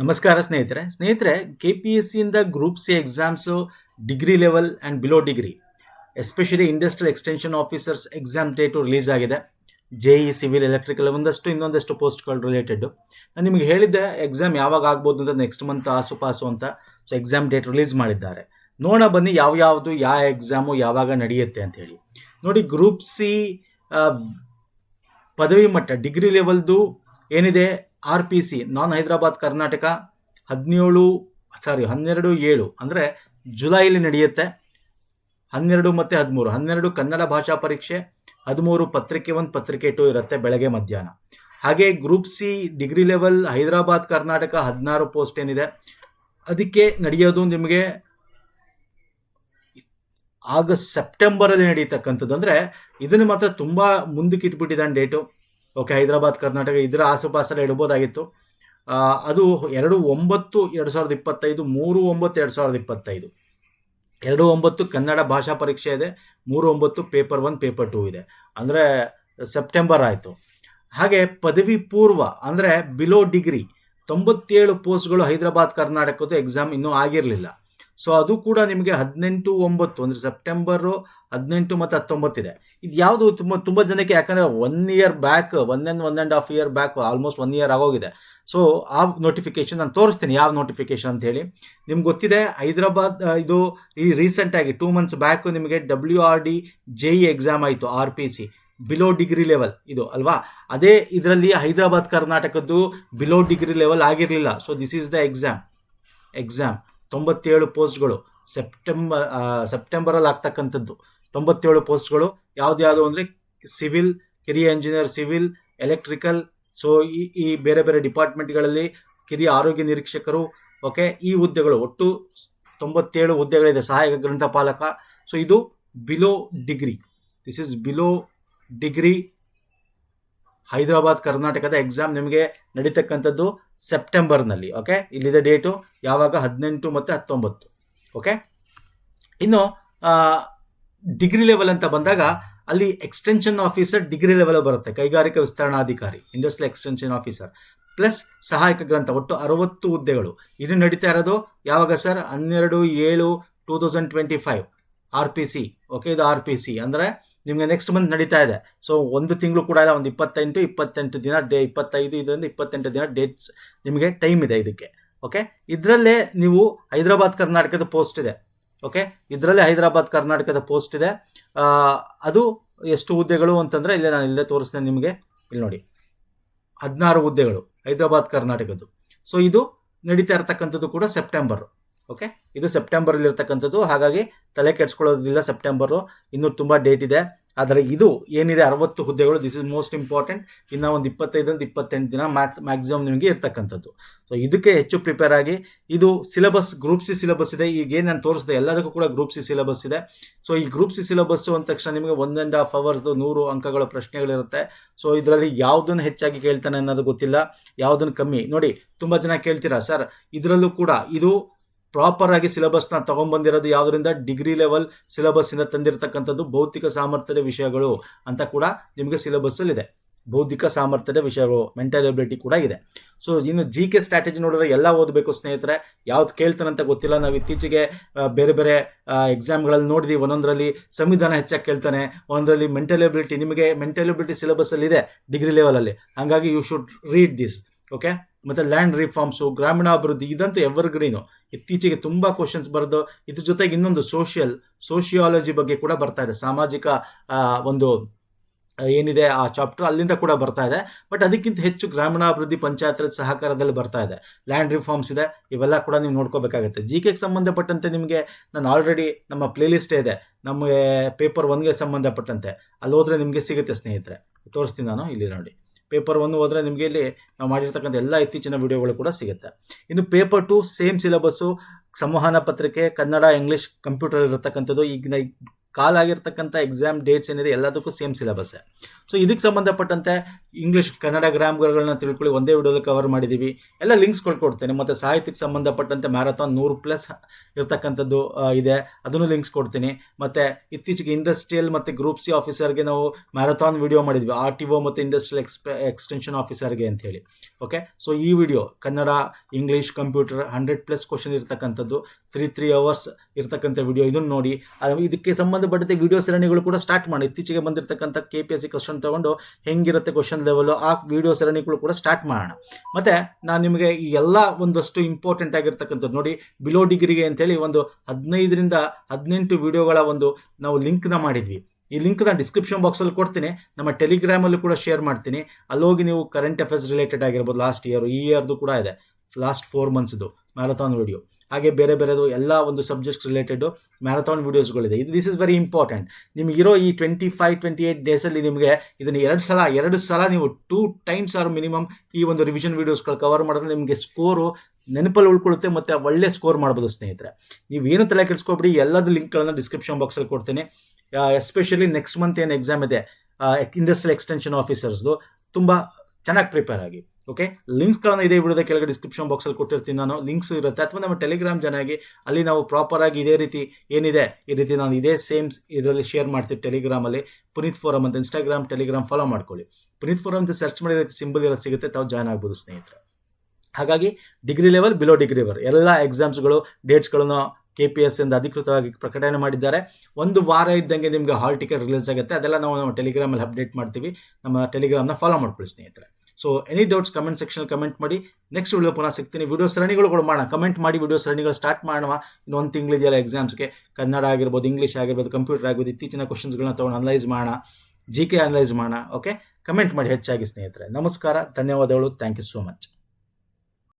ನಮಸ್ಕಾರ ಸ್ನೇಹಿತರೆ. ಸ್ನೇಹಿತರೆ K P S ಸಿಯಿಂದ group C exams degree level and below degree especially industrial extension officers exam date release ಆಗಿದೆ. J E civil electrical ಒಂದಷ್ಟು, ಇನ್ನೊಂದಷ್ಟು ಪೋಸ್ಟ್ಗಳು related ನಾನು ನಿಮಗೆ ಹೇಳಿದ್ದೆ ಎಕ್ಸಾಮ್ ಯಾವಾಗ ಆಗ್ಬೋದು ಅಂತ ನೆಕ್ಸ್ಟ್ ಮಂತ್ ಆಸು ಪಾಸು ಅಂತ ಸೊ ಎಕ್ಸಾಮ್ ಡೇಟ್ ರಿಲೀಸ್ ಮಾಡಿದ್ದಾರೆ. ನೋಡೋಣ ಬನ್ನಿ ಯಾವ ಯಾವುದು, ಯಾವ ಎಕ್ಸಾಮು ಯಾವಾಗ ನಡೆಯುತ್ತೆ ಅಂತ ಹೇಳಿ. ನೋಡಿ ಗ್ರೂಪ್ ಸಿ ಪದವಿ ಮಟ್ಟ ಡಿಗ್ರಿ ಲೆವೆಲ್ದು ಏನಿದೆ? R P C non Hyderabad, Karnataka ಹದಿನೇಳು, ಸಾರಿ ಹನ್ನೆರಡು, ಏಳು ಅಂದರೆ ಜುಲೈಲಿ ನಡೆಯುತ್ತೆ. ಹನ್ನೆರಡು ಮತ್ತು ಹದಿಮೂರು. ಹನ್ನೆರಡು ಕನ್ನಡ ಭಾಷಾ ಪರೀಕ್ಷೆ, ಹದಿಮೂರು ಪತ್ರಿಕೆ ಒಂದು, ಪತ್ರಿಕೆ ಟು ಇರುತ್ತೆ ಬೆಳಗ್ಗೆ ಮಧ್ಯಾಹ್ನ. ಹಾಗೆ group C degree level, Hyderabad, Karnataka ಹದಿನಾರು ಪೋಸ್ಟ್ ಏನಿದೆ. ಅದಕ್ಕೆ ನಡೆಯೋದು ನಿಮಗೆ ಆಗಸ್ಟ್, ಸೆಪ್ಟೆಂಬರಲ್ಲಿ ನಡೀತಕ್ಕಂಥದ್ದು. ಅಂದರೆ ಇದನ್ನು ಮಾತ್ರ ತುಂಬ ಮುಂದಕ್ಕೆ ಇಟ್ಬಿಟ್ಟಿದ್ದಾನೆ ಡೇಟು. ಓಕೆ, ಹೈದರಾಬಾದ್, ಕರ್ನಾಟಕ ಇದರ ಆಸುಪಾಸಲ್ಲಿ ಇಡ್ಬೋದಾಗಿತ್ತು. ಅದು ಎರಡು ಒಂಬತ್ತು, ಎರಡು ಸಾವಿರದ ಇಪ್ಪತ್ತೈದು, ಮೂರು ಒಂಬತ್ತು, ಎರಡು ಸಾವಿರದ ಇಪ್ಪತ್ತೈದು. ಎರಡು ಒಂಬತ್ತು ಕನ್ನಡ ಭಾಷಾ ಪರೀಕ್ಷೆ ಇದೆ, ಮೂರು ಒಂಬತ್ತು ಪೇಪರ್ ಒನ್, ಪೇಪರ್ ಟೂ ಇದೆ. ಅಂದರೆ ಸೆಪ್ಟೆಂಬರ್ ಆಯಿತು. ಹಾಗೆ ಪದವಿ ಪೂರ್ವ, ಅಂದರೆ ಬಿಲೋ ಡಿಗ್ರಿ, ತೊಂಬತ್ತೇಳು ಪೋಸ್ಟ್ಗಳು ಹೈದರಾಬಾದ್, ಕರ್ನಾಟಕದ್ದು ಎಕ್ಸಾಮ್ ಇನ್ನೂ ಆಗಿರಲಿಲ್ಲ. ಸೊ ಅದು ಕೂಡ ನಿಮಗೆ ಹದಿನೆಂಟು ಒಂಬತ್ತು, ಅಂದರೆ ಸೆಪ್ಟೆಂಬರು ಹದಿನೆಂಟು ಮತ್ತು ಹತ್ತೊಂಬತ್ತಿದೆ ಇದು ಯಾವುದು ತುಂಬ ತುಂಬ ಜನಕ್ಕೆ ಯಾಕಂದರೆ one year back one and one and half year back almost one year ಆಗೋಗಿದೆ. ಸೊ ಆ ನೋಟಿಫಿಕೇಶನ್ ನಾನು ತೋರಿಸ್ತೀನಿ, ಯಾವ ನೋಟಿಫಿಕೇಶನ್ ಅಂತ ಹೇಳಿ ನಿಮ್ಗೆ ಗೊತ್ತಿದೆ, ಹೈದರಾಬಾದ್ ಇದು ಈ ರೀಸೆಂಟಾಗಿ ಟೂ ಮಂತ್ಸ್ ಬ್ಯಾಕು ನಿಮಗೆ W R D J E exam ಆಯಿತು R P C below degree level ಇದು, ಅಲ್ವಾ? ಅದೇ ಇದರಲ್ಲಿ ಹೈದರಾಬಾದ್, ಕರ್ನಾಟಕದ್ದು ಬಿಲೋ ಡಿಗ್ರಿ ಲೆವೆಲ್ ಆಗಿರಲಿಲ್ಲ. So this is the exam exam ತೊಂಬತ್ತೇಳು ಪೋಸ್ಟ್ಗಳು ಸೆಪ್ಟೆಂಬರ್ ಸೆಪ್ಟೆಂಬರಲ್ಲಿ ಆಗ್ತಕ್ಕಂಥದ್ದು. ತೊಂಬತ್ತೇಳು ಪೋಸ್ಟ್ಗಳು ಯಾವ್ದು ಅಂದರೆ ಸಿವಿಲ್, ಕಿರಿಯ ಇಂಜಿನಿಯರ್ ಸಿವಿಲ್, ಎಲೆಕ್ಟ್ರಿಕಲ್, ಸೊ ಈ ಈ ಬೇರೆ ಬೇರೆ ಡಿಪಾರ್ಟ್ಮೆಂಟ್ಗಳಲ್ಲಿ ಕಿರಿಯ ಆರೋಗ್ಯ ನಿರೀಕ್ಷಕರು, ಓಕೆ, ಈ ಹುದ್ದೆಗಳು, ಒಟ್ಟು ತೊಂಬತ್ತೇಳು ಹುದ್ದೆಗಳಿದೆ, ಸಹಾಯಕ ಗ್ರಂಥಪಾಲಕ. ಸೊ ಇದು below degree. This is below degree Hyderabad, ಕರ್ನಾಟಕದ ಎಕ್ಸಾಮ್ ನಿಮಗೆ ನಡೀತಕ್ಕಂಥದ್ದು ಸೆಪ್ಟೆಂಬರ್ನಲ್ಲಿ, ಓಕೆ? ಇಲ್ಲಿದೆ ಡೇಟು, ಯಾವಾಗ? ಹದಿನೆಂಟು ಮತ್ತು ಹತ್ತೊಂಬತ್ತು, ಓಕೆ? ಇನ್ನು ಡಿಗ್ರಿ ಲೆವೆಲ್ ಅಂತ ಬಂದಾಗ ಅಲ್ಲಿ ಎಕ್ಸ್ಟೆನ್ಷನ್ ಆಫೀಸರ್ ಡಿಗ್ರಿ ಲೆವೆಲ್ ಬರುತ್ತೆ, ಕೈಗಾರಿಕಾ ವಿಸ್ತರಣಾಧಿಕಾರಿ ಇಂಡಸ್ಟ್ರಿಯಲ್ ಎಕ್ಸ್ಟೆನ್ಷನ್ ಆಫೀಸರ್ ಪ್ಲಸ್ ಸಹಾಯಕ ಗ್ರಂಥ, ಒಟ್ಟು ಅರವತ್ತು ಹುದ್ದೆಗಳು. ಇದು ನಡೀತಾ ಇರೋದು ಯಾವಾಗ ಸರ್ ಹನ್ನೆರಡು ಏಳು two thousand twenty five R P C okay ಇದು ಆರ್ ಪಿ ಸಿ ಅಂದರೆ ನಿಮಗೆ ನೆಕ್ಸ್ಟ್ ಮಂತ್ ನಡೀತಾ ಇದೆ. ಸೊ ಒಂದು ತಿಂಗಳು ಕೂಡ ಇಲ್ಲ, ಒಂದು ಇಪ್ಪತ್ತೆಂಟು ಇಪ್ಪತ್ತೆಂಟು ದಿನ, ಡೇ ಇಪ್ಪತ್ತೈದು, ಇದರಿಂದ ಇಪ್ಪತ್ತೆಂಟು ದಿನ ಡೇಟ್ಸ್ ನಿಮಗೆ ಟೈಮ್ ಇದೆ ಇದಕ್ಕೆ ಓಕೆ ಇದರಲ್ಲೇ ನೀವು ಹೈದರಾಬಾದ್ ಕರ್ನಾಟಕದ ಪೋಸ್ಟ್ ಇದೆ. ಓಕೆ ಇದರಲ್ಲಿ ಹೈದರಾಬಾದ್, ಕರ್ನಾಟಕದ ಪೋಸ್ಟ್ ಇದೆ. ಅದು ಎಷ್ಟು ಹುದ್ದೆಗಳು ಅಂತಂದರೆ ಇಲ್ಲೇ ನಾನು ಇಲ್ಲೇ ತೋರಿಸ್ತೇನೆ ನಿಮಗೆ. ಇಲ್ಲಿ ನೋಡಿ. ಹದಿನಾರು ಹುದ್ದೆಗಳು, ಹೈದರಾಬಾದ್, ಕರ್ನಾಟಕದ್ದು. ಸೊ ಇದು ನಡೀತಾ ಇರತಕ್ಕಂಥದ್ದು ಕೂಡ ಸೆಪ್ಟೆಂಬರ್ ಓಕೆ ಇದು ಸೆಪ್ಟೆಂಬರ್ ಇರ್ತಕ್ಕಂಥದ್ದು ಹಾಗಾಗಿ ತಲೆ ಕೆಡ್ಸ್ಕೊಳ್ಳೋದಿಲ್ಲ ಸೆಪ್ಟೆಂಬರು ಇನ್ನೂ ತುಂಬ ಡೇಟ್ ಇದೆ. ಆದರೆ ಇದು ಏನಿದೆ ಅರವತ್ತು ಹುದ್ದೆಗಳು ದಿಸ್ ಇಸ್ ಮೋಸ್ಟ್ ಇಂಪಾರ್ಟೆಂಟ್ ಇನ್ನು ಒಂದು ಇಪ್ಪತ್ತೈದರಿಂದ ಇಪ್ಪತ್ತೆಂಟು ದಿನ ಮ್ಯಾಥ್ ಮ್ಯಾಕ್ಸಿಮಮ್ ನಿಮಗೆ ಇರ್ತಕ್ಕಂಥದ್ದು. ಸೊ ಇದಕ್ಕೆ ಹೆಚ್ಚು ಪ್ರಿಪೇರ್ ಆಗಿ, ಇದು ಸಿಲೆಬಸ್ ಗ್ರೂಪ್ ಸಿ ಸಿಲೆಬಸ್ ಇದೆ. ಈಗ ಏನು ನಾನು ತೋರಿಸಿದೆ, ಎಲ್ಲದಕ್ಕೂ ಕೂಡ ಗ್ರೂಪ್ ಸಿ ಸಿಲೆಬಸ್ ಇದೆ. ಸೊ ಈ ಗ್ರೂಪ್ ಸಿ ಸಿಲೆಬಸ್ಸು ಅಂದ ತಕ್ಷಣ ನಿಮಗೆ ಒನ್ ಆ್ಯಂಡ್ ಹಾಫ್ ಅವರ್ಸ್ದು ನೂರು ಅಂಕಗಳ ಪ್ರಶ್ನೆಗಳಿರುತ್ತೆ. ಸೊ ಇದರಲ್ಲಿ ಯಾವುದನ್ನು ಹೆಚ್ಚಾಗಿ ಕೇಳ್ತಾನೆ ಅನ್ನೋದು ಗೊತ್ತಿಲ್ಲ. ಯಾವುದನ್ನು ಕಮ್ಮಿ. ನೋಡಿ, ತುಂಬ ಜನ ಕೇಳ್ತೀರಾ, ಸರ್, ಇದರಲ್ಲೂ ಕೂಡ ಇದು ಪ್ರಾಪರ್ ಆಗಿ ಸಿಲೆಬಸ್ನ ತೊಗೊಂಬಂದಿರೋದು ಯಾವುದರಿಂದ? ಡಿಗ್ರಿ ಲೆವೆಲ್ ಸಿಲೆಬಸ್ಸಿಂದ ತಂದಿರತಕ್ಕಂಥದ್ದು ಭೌತಿಕ ಸಾಮರ್ಥ್ಯದ ವಿಷಯಗಳು ಅಂತ ಕೂಡ ನಿಮಗೆ ಸಿಲೆಬಸ್ಸಲ್ಲಿದೆ ಬೌದ್ಧಿಕ ಸಾಮರ್ಥ್ಯದ ವಿಷಯಗಳು ಮೆಂಟಲ್ ಎಬಿಲಿಟಿ ಕೂಡ ಇದೆ. ಸೊ ಇನ್ನು ಜಿ ಕೆ ಸ್ಟ್ರಾಟಜಿ ನೋಡಿದ್ರೆ ಎಲ್ಲ ಓದಬೇಕು ಸ್ನೇಹಿತರೆ. ಯಾವ್ದು ಕೇಳ್ತಾನಂತ ಗೊತ್ತಿಲ್ಲ. ನಾವು ಇತ್ತೀಚೆಗೆ ಬೇರೆ ಬೇರೆ ಎಕ್ಸಾಮ್ಗಳಲ್ಲಿ ನೋಡಿದ್ವಿ. ಒಂದೊಂದರಲ್ಲಿ ಸಂವಿಧಾನ ಹೆಚ್ಚಾಗಿ ಕೇಳ್ತಾನೆ. ಒಂದರಲ್ಲಿ ಮೆಂಟಲ್ ಎಬಿಲಿಟಿ ನಿಮಗೆ ಮೆಂಟಲ್ ಎಬಿಲಿಟಿ ಸಿಲೆಬಸ್ಸಲ್ಲಿ ಇದೆ ಡಿಗ್ರಿ ಲೆವೆಲಲ್ಲಿ ಹಾಗಾಗಿ you should read this okay ಮತ್ತು ಲ್ಯಾಂಡ್ ರಿಫಾರ್ಮ್ಸು ಗ್ರಾಮೀಣಾಭಿವೃದ್ಧಿ, ಇದಂತೂ ಎವರ್ಗ್ರೀನು ಇತ್ತೀಚೆಗೆ ತುಂಬ ಕ್ವಶನ್ಸ್ ಬರೆದು, ಇದ್ರ ಜೊತೆಗೆ ಇನ್ನೊಂದು ಸೋಷಿಯಲ್ ಸೋಷಿಯಾಲಜಿ ಬಗ್ಗೆ ಕೂಡ ಬರ್ತಾ ಇದೆ. ಸಾಮಾಜಿಕ ಒಂದು ಏನಿದೆ ಆ ಚಾಪ್ಟರ್ ಅಲ್ಲಿಂದ ಕೂಡ ಬರ್ತಾ ಇದೆ. ಬಟ್ ಅದಕ್ಕಿಂತ ಹೆಚ್ಚು ಗ್ರಾಮೀಣಾಭಿವೃದ್ಧಿ ಪಂಚಾಯತ್ ಸಹಕಾರದಲ್ಲಿ ಬರ್ತಾ ಇದೆ. ಲ್ಯಾಂಡ್ ರಿಫಾರ್ಮ್ಸ್ ಇದೆ, ಇವೆಲ್ಲ ಕೂಡ ನೀವು ನೋಡ್ಕೋಬೇಕಾಗುತ್ತೆ. ಜಿ ಕೆಗೆ ಸಂಬಂಧಪಟ್ಟಂತೆ ನಿಮಗೆ, ನಾನು ಆಲ್ರೆಡಿ ನಮ್ಮ ಪ್ಲೇಲಿಸ್ಟೇ ಇದೆ. ನಮಗೆ ಪೇಪರ್ ಒನ್ಗೆ ಸಂಬಂಧಪಟ್ಟಂತೆ. ಅಲ್ಲಿ ಹೋದ್ರೆ ನಿಮಗೆ ಸಿಗುತ್ತೆ ಸ್ನೇಹಿತರೆ. ತೋರಿಸ್ತೀನಿ ನಾನು, ಇಲ್ಲಿ ನೋಡಿ. ಪೇಪರ್ ಒನ್ ಹೋದರೆ ನಿಮಗೆ ಇಲ್ಲಿ ನಾವು ಮಾಡಿರ್ತಕ್ಕಂಥ ಎಲ್ಲ ಇತ್ತೀಚಿನ ವಿಡಿಯೋಗಳು ಕೂಡ ಸಿಗುತ್ತೆ. ಇನ್ನು ಪೇಪರ್ ಟು ಸೇಮ್ ಸಿಲೆಬಸ್ಸು, ಸಂವಹನ ಪತ್ರಿಕೆ, ಕನ್ನಡ, ಇಂಗ್ಲೀಷ್, ಕಂಪ್ಯೂಟರ್ ಇರತಕ್ಕಂಥದ್ದು ಈಗಿನ ಕಾಲಾಗಿರ್ತಕ್ಕಂಥ ಎಕ್ಸಾಮ್ ಡೇಟ್ಸ್ ಏನಿದೆ, ಎಲ್ಲದಕ್ಕೂ ಸೇಮ್ ಸಿಲೆಬಸ್ಸೇ ಸೊ ಇದಕ್ಕೆ ಸಂಬಂಧಪಟ್ಟಂತೆ ಇಂಗ್ಲೀಷ್ ಕನ್ನಡ ಗ್ರಾಮ್ಗಳನ್ನ ತಿಳ್ಕೊಳ್ಳಿ, ಒಂದೇ ವಿಡಿಯೋದಲ್ಲಿ ಕವರ್ ಮಾಡಿದ್ದೀವಿ ಎಲ್ಲ ಲಿಂಕ್ಸ್ಗಳು ಕೊಡ್ತೇನೆ, ಮತ್ತು ಸಾಹಿತ್ಯಕ್ಕೆ ಸಂಬಂಧಪಟ್ಟಂತೆ ಮ್ಯಾರಥಾನ್ ನೂರು ಪ್ಲಸ್ ಇರ್ತಕ್ಕಂಥದ್ದು ಇದೆ. ಅದನ್ನು ಲಿಂಕ್ಸ್ ಕೊಡ್ತೀನಿ. ಮತ್ತು ಇತ್ತೀಚೆಗೆ ಇಂಡಸ್ಟ್ರಿಯಲ್ ಮತ್ತು ಗ್ರೂಪ್ ಸಿ ಆಫೀಸರ್ಗೆ ನಾವು ಮ್ಯಾರಥಾನ್ ವಿಡಿಯೋ ಮಾಡಿದ್ವಿ. ಆರ್ ಟಿ ಒ ಮತ್ತು ಇಂಡಸ್ಟ್ರಿಯಲ್ ಎಕ್ಸ್ಪೆ ಎಕ್ಸ್ಟೆನ್ಷನ್ ಆಫೀಸರ್ಗೆ ಅಂತ ಹೇಳಿ. ಓಕೆ ಸೊ ಈ video Kannada English computer hundred plus question ಇರ್ತಕ್ಕಂಥದ್ದು ತ್ರೀ ತ್ರೀ ಅವರ್ಸ್ ಇರ್ತಕ್ಕಂಥ ವಿಡಿಯೋ ಇದನ್ನು ನೋಡಿ. ಅದು ಇದಕ್ಕೆ ಸಂಬಂಧಪಟ್ಟಂತೆ ವಿಡಿಯೋ ಸರಣಿಗಳು ಕೂಡ ಸ್ಟಾರ್ಟ್ ಮಾಡಿ. ಇತ್ತೀಚೆಗೆ ಬಂದಿರತಕ್ಕಂಥ K P S C question ತಗೊಂಡು ಹೆಂಗಿರುತ್ತೆ ಕ್ವಶನ್ ಲೆವೆಲು ಆ ವಿಡಿಯೋ ಸರಣಿಗಳು ಕೂಡ ಸ್ಟಾರ್ಟ್ ಮಾಡೋಣ. ಮತ್ತು ನಾನು ನಿಮಗೆ ಈ ಎಲ್ಲ ಒಂದಷ್ಟು ಇಂಪಾರ್ಟೆಂಟ್ ಆಗಿರ್ತಕ್ಕಂಥದ್ದು ನೋಡಿ ಬಿಲೋ ಡಿಗ್ರಿಗೆ ಅಂತೇಳಿ ಒಂದು ಹದಿನೈದರಿಂದ ಹದಿನೆಂಟು ವಿಡಿಯೋಗಳ ಒಂದು ನಾವು ಲಿಂಕ್ನ ಮಾಡಿದ್ವಿ. ಈ ಲಿಂಕ್ನ ಡಿಸ್ಕ್ರಿಪ್ಷನ್ ಬಾಕ್ಸಲ್ಲಿ ಕೊಡ್ತೀನಿ. ನಮ್ಮ ಟೆಲಿಗ್ರಾಮಲ್ಲೂ ಕೂಡ ಶೇರ್ ಮಾಡ್ತೀನಿ. ಅಲ್ಲೋಗಿ ನೀವು ಕರೆಂಟ್ ಅಫೇರ್ಸ್ ರಿಲೇಟೆಡ್ ಆಗಿರ್ಬೋದು ಲಾಸ್ಟ್ ಇಯರ್ ಈ ಇಯರ್ದು ಕೂಡ ಇದೆ. ಲಾಸ್ಟ್ ಫೋರ್ ಮಂತ್ಸ್ದು ಮ್ಯಾರಥಾನ್ ವಿಡಿಯೋ ಹಾಗೆ ಬೇರೆ ಬೇರೆದು ಎಲ್ಲ ಒಂದು ಸಬ್ಜೆಕ್ಟ್ಸ್ ರಿಲೇಟೆಡ್ ಮ್ಯಾರಥಾನ್ ವೀಡಿಯೋಸ್ಗಳಿದೆ ಇದು ದಿಸ್ ಇಸ್ ವೆರಿ ಇಂಪಾರ್ಟೆಂಟ್ ನಿಮಗಿರೋ ಈ ಟ್ವೆಂಟಿ ಫೈವ್ ಟ್ವೆಂಟಿ ಏಯ್ಟ್ ಡೇಸಲ್ಲಿ ನಿಮಗೆ ಇದನ್ನು ಎರಡು ಸಲ ಎರಡು ಸಲ ನೀವು ಟೂ ಟೈಮ್ಸ್ ಆರ್ ಮಿನಿಮಮ್ ಈ ಒಂದು ರಿವಿಷನ್ ವೀಡಿಯೋಸ್ಗಳು ಕವರ್ ಮಾಡಿದ್ರೆ ನಿಮಗೆ ಸ್ಕೋರು ನೆನಪಲ್ಲಿ ಉಳ್ಕೊಳ್ಳುತ್ತೆ ಮತ್ತು ಒಳ್ಳೆ ಸ್ಕೋರ್ ಮಾಡ್ಬೋದು ಸ್ನೇಹಿತರೆ. ನೀವು ಏನು ತಲೆ ಕೆಡಿಸ್ಕೊಬಿಡಿ ಎಲ್ಲದ ಲಿಂಕ್ಗಳನ್ನು ಡಿಸ್ಕ್ರಿಪ್ಷನ್ ಬಾಕ್ಸಲ್ಲಿ ಕೊಡ್ತೀನಿ. ಎಸ್ಪೆಷಲಿ ನೆಕ್ಸ್ಟ್ ಮಂತ್ ಏನು ಎಕ್ಸಾಮ್ ಇದೆ ಇಂಡಸ್ಟ್ರಿಯಲ್ ಎಕ್ಸ್ಟೆನ್ಷನ್ ಆಫೀಸರ್ಸ್ದು ತುಂಬ ಚೆನ್ನಾಗಿ ಪ್ರಿಪೇರ್ ಆಗಿ. ಓಕೆ ಲಿಂಕ್ಸ್ಗಳನ್ನು ಇದೇ ವಿಡಿಯೋದ ಕೆಳಗೆ ಡಿಸ್ಕ್ರಿಪ್ಷನ್ ಬಾಕ್ಸಲ್ಲಿ ಕೊಟ್ಟಿರ್ತೀನಿ ನಾನು. ಲಿಂಕ್ಸ್ ಇರುತ್ತೆ. ಅಥವಾ ನಮ್ಮ ಟೆಲಿಗ್ರಾಮ್ ಜನಾಗಿ ಅಲ್ಲಿ ನಾವು ಪ್ರಾಪರಾಗಿ ಇದೇ ರೀತಿ ಏನಿದೆ? ಈ ರೀತಿ ನಾನು ಇದೇ ಸೇಮ್ ಇದರಲ್ಲಿ ಶೇರ್ ಮಾಡ್ತೀನಿ ಟೆಲಿಗ್ರಾಮಲ್ಲಿ ಪುನೀತ್ ಫೋರಮ್ ಅಂತ ಇನ್ಸ್ಟಾಗ್ರಾಮ್ ಟೆಲಿಗ್ರಾಮ್ ಫಾಲೋ ಮಾಡ್ಕೊಳ್ಳಿ. ಪುನೀತ್ ಫೋರಮ್ ಅಂತ ಸರ್ಚ್ ಮಾಡಿರೋ ಸಿಂಬಲ್ ಇರೋ ಸಿಗುತ್ತೆ. ತಾವು ಜಾಯ್ನ್ ಆಗ್ಬೋದು ಸ್ನೇಹಿತರೆ. ಹಾಗಾಗಿ degree level below degree level ಎಲ್ಲ ಎಕ್ಸಾಮ್ಸ್ಗಳು ಡೇಟ್ಸ್ಗಳನ್ನು ಕೆ ಪಿ ಎಸ್ ಇಂದ ಅಧಿಕೃತವಾಗಿ ಪ್ರಕಟಣೆ ಮಾಡಿದ್ದಾರೆ. ಒಂದು ವಾರ ಇದ್ದಂಗೆ ನಿಮಗೆ ಹಾಲ್ ಟಿಕೆಟ್ ರಿಲೀಸ್ ಆಗುತ್ತೆ. ಅದೆಲ್ಲ ನಾವು ನಮ್ಮ ಟೆಲಿಗ್ರಾಮಲ್ಲಿ ಅಪ್ಡೇಟ್ ಮಾಡ್ತೀವಿ. ನಮ್ಮ ಟೆಲಿಗ್ರಾಮ್ನ ಫಾಲೋ ಮಾಡ್ಕೊಳ್ಳಿ ಸ್ನೇಹಿತರೆ. So any doubts comment section comment ಮಾಡಿ. ನೆಕ್ಸ್ಟ್ ವಿಡಿಯೋ ಪುನಃ ಸಿಗ್ತೀನಿ. ವಿಡಿಯೋ ಸರಣಿಗಳು ಕೂಡ ಮಾಡೋಣ. ಕಮೆಂಟ್ ಮಾಡಿ ವಿಡಿಯೋ ಸರಣಿಗಳು ಸ್ಟಾರ್ಟ್ ಮಾಡೋಣ. ಇನ್ನೊಂದು ತಿಂಗಳಿದೆಯಲ್ಲ ಎಕ್ಸಾಮ್ಸ್ಗೆ ಕನ್ನಡ ಆಗಿರ್ಬೋದು ಇಂಗ್ಲೀಷ್ ಆಗಿರ್ಬೋದು ಕಂಪ್ಯೂಟರ್ ಆಗಿರ್ಬೋದು, ಇತ್ತೀಚಿನ ಕ್ವಶನ್ಸ್ಗಳನ್ನ ತೊಗೊಂಡು ಅನಲೈಸ್ ಮಾಡೋಣ. ಜಿ ಕೆ ಅನಲೈಸ್ ಮಾಡೋಣ. ಓಕೆ ಕಮೆಂಟ್ ಮಾಡಿ ಹೆಚ್ಚಾಗಿ ಸ್ನೇಹಿತರೆ. ನಮಸ್ಕಾರ. ಧನ್ಯವಾದಗಳು. Thank you so much